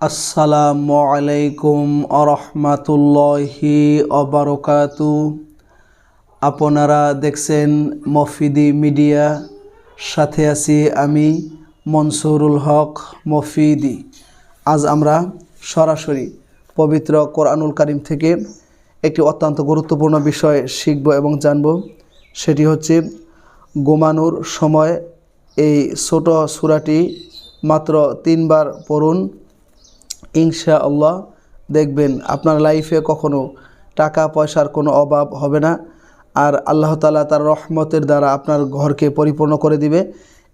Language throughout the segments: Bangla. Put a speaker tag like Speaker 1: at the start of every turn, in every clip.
Speaker 1: আসসালামু আলাইকুম আরহামাতুল্লাহি অবরকাতু আপনারা দেখছেন মফিদি মিডিয়া, সাথে আছি আমি মনসুরুল হক মফিদি। আজ আমরা সরাসরি পবিত্র কোরআনুল কারিম থেকে একটি অত্যন্ত গুরুত্বপূর্ণ বিষয় শিখব এবং জানব, সেটি হচ্ছে ঘুমানোর সময় এই ছোট সূরাটি মাত্র তিনবার পড়ুন। ইনশা আল্লাহ দেখবেন আপনার লাইফে কখনো টাকা পয়সার কোনো অভাব হবে না। আর আল্লাহ তালা তার রহমতের দ্বারা আপনার ঘরকে পরিপূর্ণ করে দিবে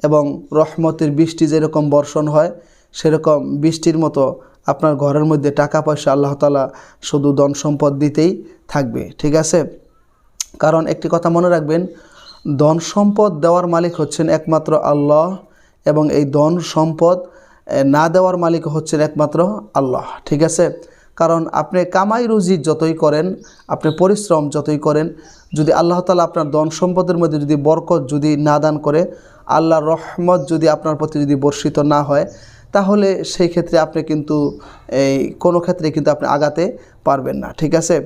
Speaker 1: এবং রহমতের বৃষ্টি যেরকম বর্ষণ হয়, সেরকম বৃষ্টির মতো আপনার ঘরের মধ্যে টাকা পয়সা আল্লাহ তালা শুধু ধন সম্পদ দিতেই থাকবে, ঠিক আছে? কারণ একটি কথা মনে রাখবেন, ধন সম্পদ দেওয়ার মালিক হচ্ছেন একমাত্র আল্লাহ এবং এই ধন সম্পদ না দেওয়ার মালিক হচ্ছেন একমাত্র আল্লাহ, ঠিক আছে? কারণ আপনি কামাই রুজি যতই করেন, আপনি পরিশ্রম যতই করেন, যদি আল্লাহ তালা আপনার ধন সম্পদের মধ্যে যদি বরকত যদি না দান করে, আল্লাহর রহমত যদি আপনার প্রতি যদি বর্ষিত না হয়, তাহলে সেই ক্ষেত্রে আপনি কিন্তু এই কোনো ক্ষেত্রে কিন্তু আপনি আগাতে পারবেন না, ঠিক আছে?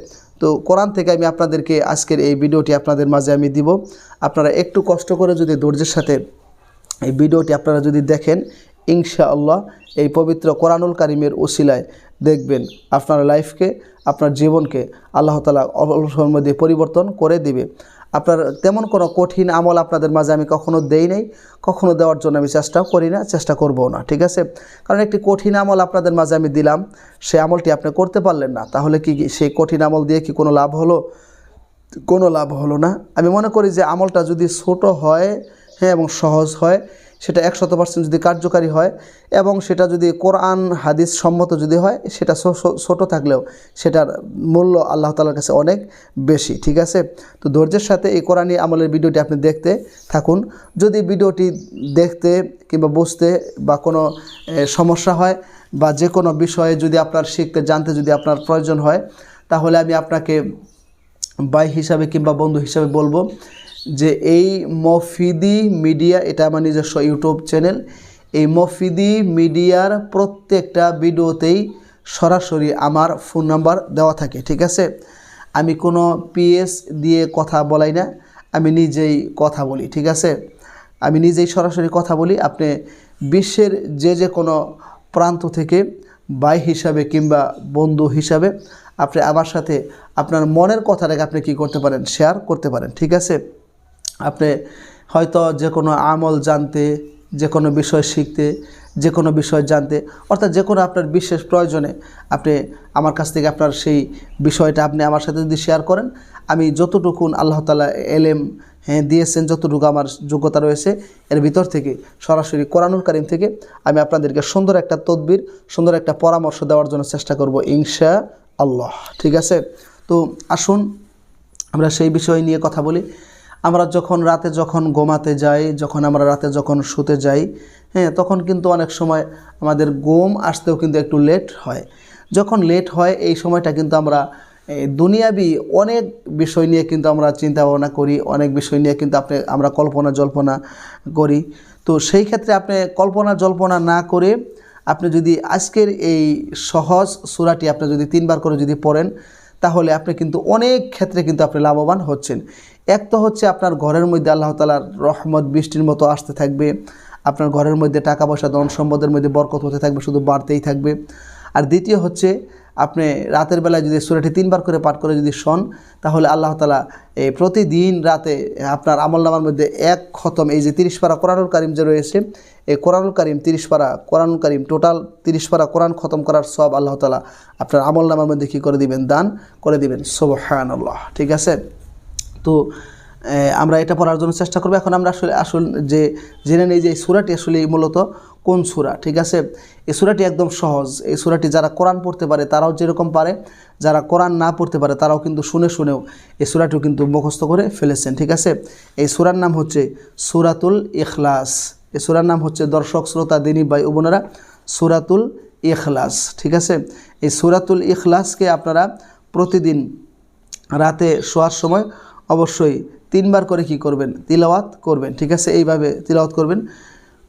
Speaker 1: তো কোরআন থেকে আমি আপনাদেরকে আজকের এই ভিডিওটি আপনাদের মাঝে আমি দিব। আপনারা একটু কষ্ট করে যদি ধৈর্যের সাথে এই ভিডিওটি আপনারা যদি দেখেন ইনশাআল্লাহ এই পবিত্র কোরআনুল কারিমের ওসিলায় দেখবেন আপনার লাইফকে, আপনার জীবনকে আল্লাহ তালা অল্পের মধ্যে পরিবর্তন করে দিবে। আপনার তেমন কোনো কঠিন আমল আপনাদের মাঝে আমি কখনো দেই নাই, কখনো দেওয়ার জন্য আমি চেষ্টাও করি না, চেষ্টা করব না, ঠিক আছে? কারণ একটি কঠিন আমল আপনাদের মাঝে আমি দিলাম সেই আমলটি আপনি করতে পারলেন না, তাহলে কি সেই কঠিন আমল দিয়ে কি কোনো লাভ হলো? কোনো লাভ হলো না। আমি মনে করি যে আমলটা যদি ছোট হয় হ্যাঁ এবং সহজ হয়, সেটা একশত পার্সেন্ট যদি কার্যকারী হয় এবং সেটা যদি কোরআন, হাদিস সম্মত যদি হয়, সেটা ছোট থাকলেও সেটার মূল্য আল্লাহ তালার কাছে অনেক বেশি, ঠিক আছে? তো ধৈর্যের সাথে এই কোরআনী আমলের ভিডিওটি আপনি দেখতে থাকুন। যদি ভিডিওটি দেখতে কিংবা বুঝতে বা কোনো সমস্যা হয় বা যে কোনো বিষয়ে যদি আপনার শিখতে, জানতে যদি আপনার প্রয়োজন হয়, তাহলে আমি আপনাকে বাই হিসাবে কিংবা বন্ধু হিসাবে বলব যে এই মফিদি মিডিয়া, এটা আমার নিজস্ব ইউটিউব চ্যানেল, এই মফিদি মিডিয়ার প্রত্যেকটা ভিডিওতেই সরাসরি আমার ফোন নাম্বার দেওয়া থাকে, ঠিক আছে? আমি কোনো পিএস দিয়ে কথা বলাই না, আমি নিজেই কথা বলি, ঠিক আছে? আমি নিজেই সরাসরি কথা বলি, আপনি বিশ্বের যে যে কোনো প্রান্ত থেকে ভাই হিসাবে কিংবা বন্ধু হিসাবে আপনি আমার সাথে আপনার মনের কথাটাকে আপনি কি করতে পারেন? শেয়ার করতে পারেন, ঠিক আছে? আপনি হয়তো যে কোনো আমল জানতে যে কোনো বিষয় শিখতে যে কোনো বিষয় জানতে, অর্থাৎ যে কোনো আপনার বিশেষ প্রয়োজনে আপনি আমার কাছ থেকে আপনার সেই বিষয়টা আপনি আমার সাথে যদি শেয়ার করেন, আমি যতটুকুন আল্লাহ তালা এলেম হ্যাঁ দিয়েছেন, যতটুকু আমার যোগ্যতা রয়েছে, এর ভিতর থেকে, সরাসরি কোরআনুল কারিম থেকে আমি আপনাদেরকে সুন্দর একটা তদবির, সুন্দর একটা পরামর্শ দেওয়ার জন্য চেষ্টা করব ইনশা আল্লাহ ঠিক আছে? তো আসুন, আমরা সেই বিষয় নিয়ে কথা বলি। আমরা যখন রাতে যখন ঘুমাতে যাই, যখন আমরা রাতে যখন শুতে যাই হ্যাঁ তখন কিন্তু অনেক সময় আমাদের ঘুম আসতেও কিন্তু একটু লেট হয়। যখন লেট হয়, এই সময়টা কিন্তু আমরা দুনিয়াবি অনেক বিষয় নিয়ে কিন্তু আমরা চিন্তা ভাবনা করি, অনেক বিষয় নিয়ে কিন্তু আপনি, আমরা কল্পনা জল্পনা করি। তো সেই ক্ষেত্রে আপনি কল্পনা জল্পনা না করে আপনি যদি আজকের এই সহজ সূরাটি আপনি যদি তিনবার করে যদি পড়েন, তাহলে আপনি কিন্তু অনেক ক্ষেত্রে কিন্তু আপনি লাভবান হচ্ছেন। এক তো হচ্ছে আপনার ঘরের মধ্যে আল্লাহ তালার রহমত বৃষ্টির মতো আসতে থাকবে, আপনার ঘরের মধ্যে টাকা পয়সা, ধন সম্পদের মধ্যে বরকত হতে থাকবে, শুধু বাড়তেই থাকবে। আর দ্বিতীয় হচ্ছে, আপনি রাতের বেলায় যদি সুরাটি তিনবার করে পাঠ করে যদি শোন, তাহলে আল্লাহ তালা এই প্রতিদিন রাতে আপনার আমল নামার মধ্যে এক খতম, এই যে তিরিশ পারা কোরআনুল কারিম যে রয়েছে, এই কোরআনুল কারিম তিরিশ পারা, কোরআনুল কারিম টোটাল তিরিশ পারা কোরআন খতম করার সব আল্লাহ তালা আপনার আমল নামার মধ্যে কী করে দিবেন? দান করে দিবেন। সোবহান আল্লাহ ঠিক আছে? তো আমরা এটা পড়ার জন্য চেষ্টা করব। এখন আমরা আসলে আসল যে, জেনে নিই যে এই সুরাটি আসলে মূলত কোন সুরা, ঠিক আছে? এই সুরাটি একদম সহজ। এই সুরাটি যারা কোরআন পড়তে পারে তারাও যেরকম পারে, যারা কোরআন না পড়তে পারে তারাও কিন্তু শুনে শুনেও এই সুরাটিও কিন্তু মুখস্থ করে ফেলেছেন, ঠিক আছে? এই সুরার নাম হচ্ছে সুরাতুল ইখলাস। এই সুরার নাম হচ্ছে দর্শক, শ্রোতা, দিনী ভাই ও বোনেরা, সুরাতুল ইখলাস, ঠিক আছে? এই সুরাতুল ইখলাসকে আপনারা প্রতিদিন রাতে শোয়ার সময় অবশ্যই তিনবার করে কি করবেন তিলাওয়াত করবেন ঠিক আছে এইভাবে তিলাওয়াত করবেন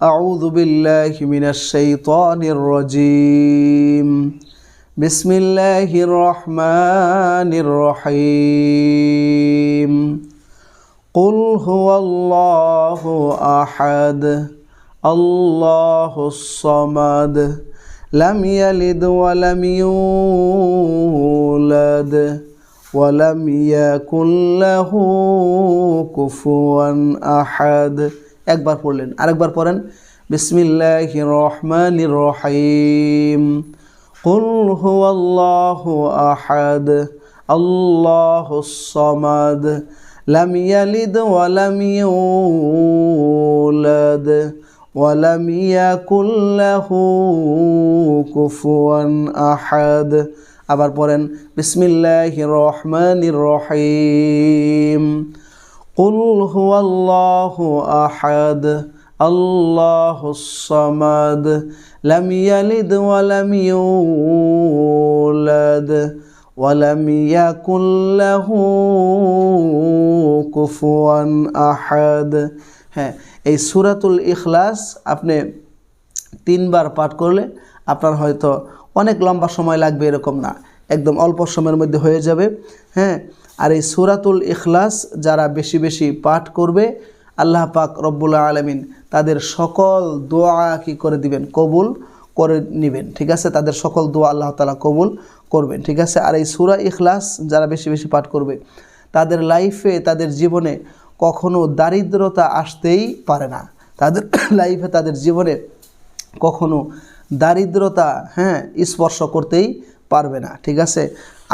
Speaker 1: أعوذ بالله من الشيطان الرجيم بسم الله الرحمن الرحيم قل هو الله أحد الله الصمد لم يلد ولم يولد ولم يكن له كفوا أحد একবার পড়লেন আরেকবার পড়েন বিসমিল্লাহির রহমানির রহিম قل هو الله أحد الله الصمد لم يلد ولم يولد ولم يكن له كفوا أحد আবার পড়েন বিসমিল্লাহির রহমানির রহিম قل هو الله أحد الله الصمد لم يلد ولم يولد ولم يكن له كفوا أحد হ্যাঁ এই সুরাতুল ইখলাস আপনি তিনবার পাঠ করলে আপনার হয়তো অনেক লম্বা সময় লাগবে এরকম না। একদম অল্প সময়ের মধ্যে হয়ে যাবে। হ্যাঁ আর এই সুরাতুল ইখলাস যারা বেশি বেশি পাঠ করবে, আল্লাহ পাক রব্বুল্লা আলমিন তাদের সকল দোয়া কি করে দিবেন? কবুল করে নেবেন, ঠিক আছে? তাদের সকল দোয়া আল্লাহ তালা কবুল করবেন, ঠিক আছে? আর এই সুরা ইখলাস যারা বেশি বেশি পাঠ করবে, তাদের লাইফে তাদের জীবনে কখনো দারিদ্রতা আসতেই পারে না। তাদের লাইফে তাদের জীবনে কখনো দারিদ্রতা হ্যাঁ স্পর্শ করতেই পারবে না, ঠিক আছে?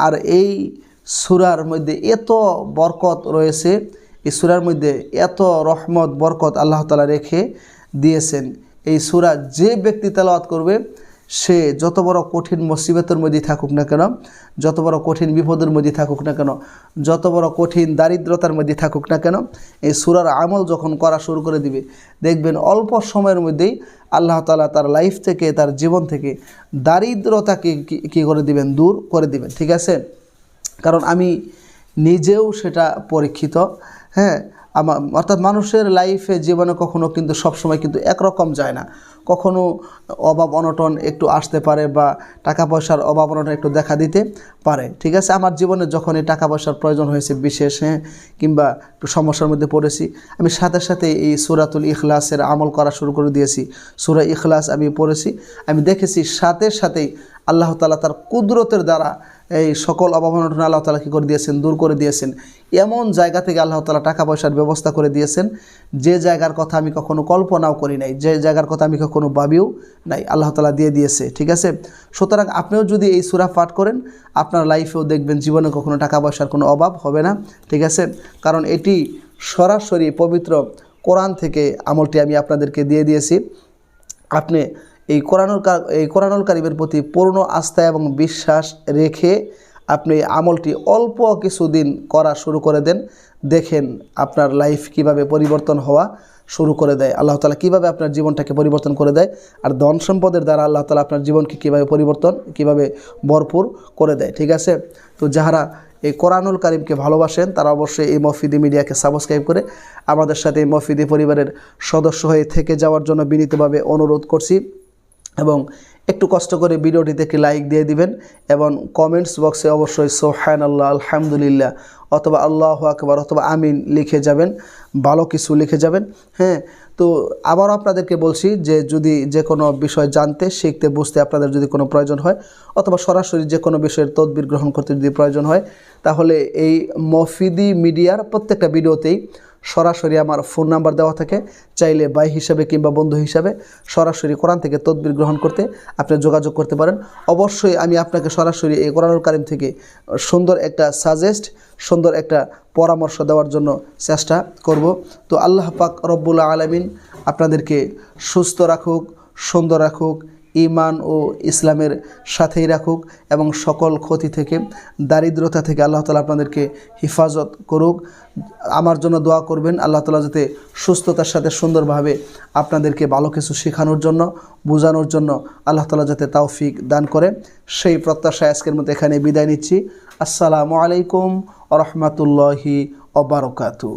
Speaker 1: আর এই সুরার মধ্যে এত বরকত রয়েছে, এই সুরার মধ্যে এত রহমত, বরকত আল্লাহ তালা রেখে দিয়েছেন। এই সুরা যে ব্যক্তি তেলাওয়াত করবে সে যত বড় কঠিন মুসিবতের মধ্যে থাকুক না কেন, যত বড় কঠিন বিপদের মধ্যে থাকুক না কেন, যত বড় কঠিন দারিদ্রতার মধ্যে থাকুক না কেন, এই সুরার আমল যখন করা শুরু করে দিবে, দেখবেন অল্প সময়ের মধ্যেই আল্লাহ তালা তার লাইফ থেকে, তার জীবন থেকে দারিদ্রতাকে কী করে দিবেন? দূর করে দিবেন, ঠিক আছে? কারণ আমি নিজেও সেটা পরীক্ষিত হ্যাঁ? অর্থাৎ মানুষের লাইফে জীবনে কখনো কিন্তু সবসময় কিন্তু একরকম যায় না। কখনো অভাব, অনটন একটু আসতে পারে বা টাকা পয়সার অভাব, অনটন একটু দেখা দিতে পারে। ঠিক আছে? আমার জীবনে যখন এই টাকা পয়সার প্রয়োজন হয়েছে, বিশেষ হ্যাঁ কিংবা একটু সমস্যার মধ্যে পড়েছি, আমি সাথে সাথে এই সুরাতুল ইখলাসের আমল করা শুরু করে দিয়েছি। সুরা ইখলাস আমি পড়েছি, আমি দেখেছি সাথে সাথেই আল্লাহ তালা তার কুদরতের দ্বারা এই সকল অভাবনটন আল্লাহ তালা কী করে দিয়েছেন, দূর করে দিয়েছেন। এমন জায়গা থেকে আল্লাহ তালা টাকা পয়সার ব্যবস্থা করে দিয়েছেন, যে জায়গার কথা আমি কখনো কল্পনাও করি নাই, যে জায়গার কথা আমি কখনো ভাবিও নাই, আল্লাহ তালা দিয়ে দিয়েছে, ঠিক আছে? সুতরাং আপনিও যদি এই সুরা পাঠ করেন, আপনার লাইফেও দেখবেন জীবনে কখনো টাকা পয়সার কোনো অভাব হবে না, ঠিক আছে? কারণ এটি সরাসরি পবিত্র কোরআন থেকে আমলটি আমি আপনাদেরকে দিয়ে দিয়েছি। আপনি এই কোরআনুল এই কোরআনুল কারিমের প্রতি পূর্ণ আস্থা এবং বিশ্বাস রেখে আপনি এই আমলটি অল্প কিছুদিন করা শুরু করে দেন। দেখেন আপনার লাইফ কীভাবে পরিবর্তন হওয়া শুরু করে দেয়। আল্লাহ তালা কীভাবে আপনার জীবনটাকে পরিবর্তন করে দেয় আর ধন সম্পদের দ্বারা আল্লাহ তালা আপনার জীবনকে কীভাবে পরিবর্তন, কীভাবে ভরপুর করে দেয়। ঠিক আছে? তো যাহারা এই কোরআনুল কারিমকে ভালোবাসেন, তারা অবশ্যই এই মফিদি মিডিয়াকে সাবস্ক্রাইব করে আমাদের সাথে এই মফিদি পরিবারের সদস্য হয়ে থেকে যাওয়ার জন্য বিনীতভাবে অনুরোধ করছি। এবং একটু কষ্ট করে ভিডিওটিতে একটি লাইক দিয়ে দিবেন এবং কমেন্টস বক্সে অবশ্যই সোহান আল্লাহ আলহামদুলিল্লাহ অথবা আল্লাহ আকবর অথবা আমিন লিখে যাবেন, ভালো কিছু লিখে যাবেন হ্যাঁ? তো আবারও আপনাদেরকে বলছি যে যদি যে কোনো বিষয় জানতে, শিখতে, বুঝতে আপনাদের যদি কোনো প্রয়োজন হয় অথবা সরাসরি যে কোনো বিষয়ের তদবির গ্রহণ করতে যদি প্রয়োজন হয়, তাহলে এই মফিদি মিডিয়ার প্রত্যেকটা ভিডিওতেই সরাসরি আমার ফোন নাম্বার দেওয়া থাকে, চাইলে ভাই হিসাবে কিংবা বন্ধু হিসাবে সরাসরি কোরআন থেকে তদবির গ্রহণ করতে আপনি যোগাযোগ করতে পারেন। অবশ্যই আমি আপনাকে সরাসরি এই কোরআনুল কারিম থেকে সুন্দর একটা সাজেস্ট সুন্দর একটা পরামর্শ দেওয়ার জন্য চেষ্টা করব। তো আল্লাহ পাক রব্বুল্লা আলমিন আপনাদেরকে সুস্থ রাখুক, সুন্দর রাখুক ইমান ও ইসলামের সাথেই রাখুক এবং সকল ক্ষতি থেকে, দারিদ্রতা থেকে আল্লাহ তালা আপনাদেরকে হেফাজত করুক। আমার জন্য দোয়া করবেন আল্লাহ তালা যাতে সুস্থতার সাথে সুন্দরভাবে আপনাদেরকে ভালো কিছু শেখানোর জন্য, বোঝানোর জন্য আল্লাহ তালা যাতে তাওফিক দান করে। সেই প্রত্যাশায় আজকের মতো এখানে বিদায় নিচ্ছি। আসসালামু আলাইকুম রহমতুল্লাহি অবরকাতু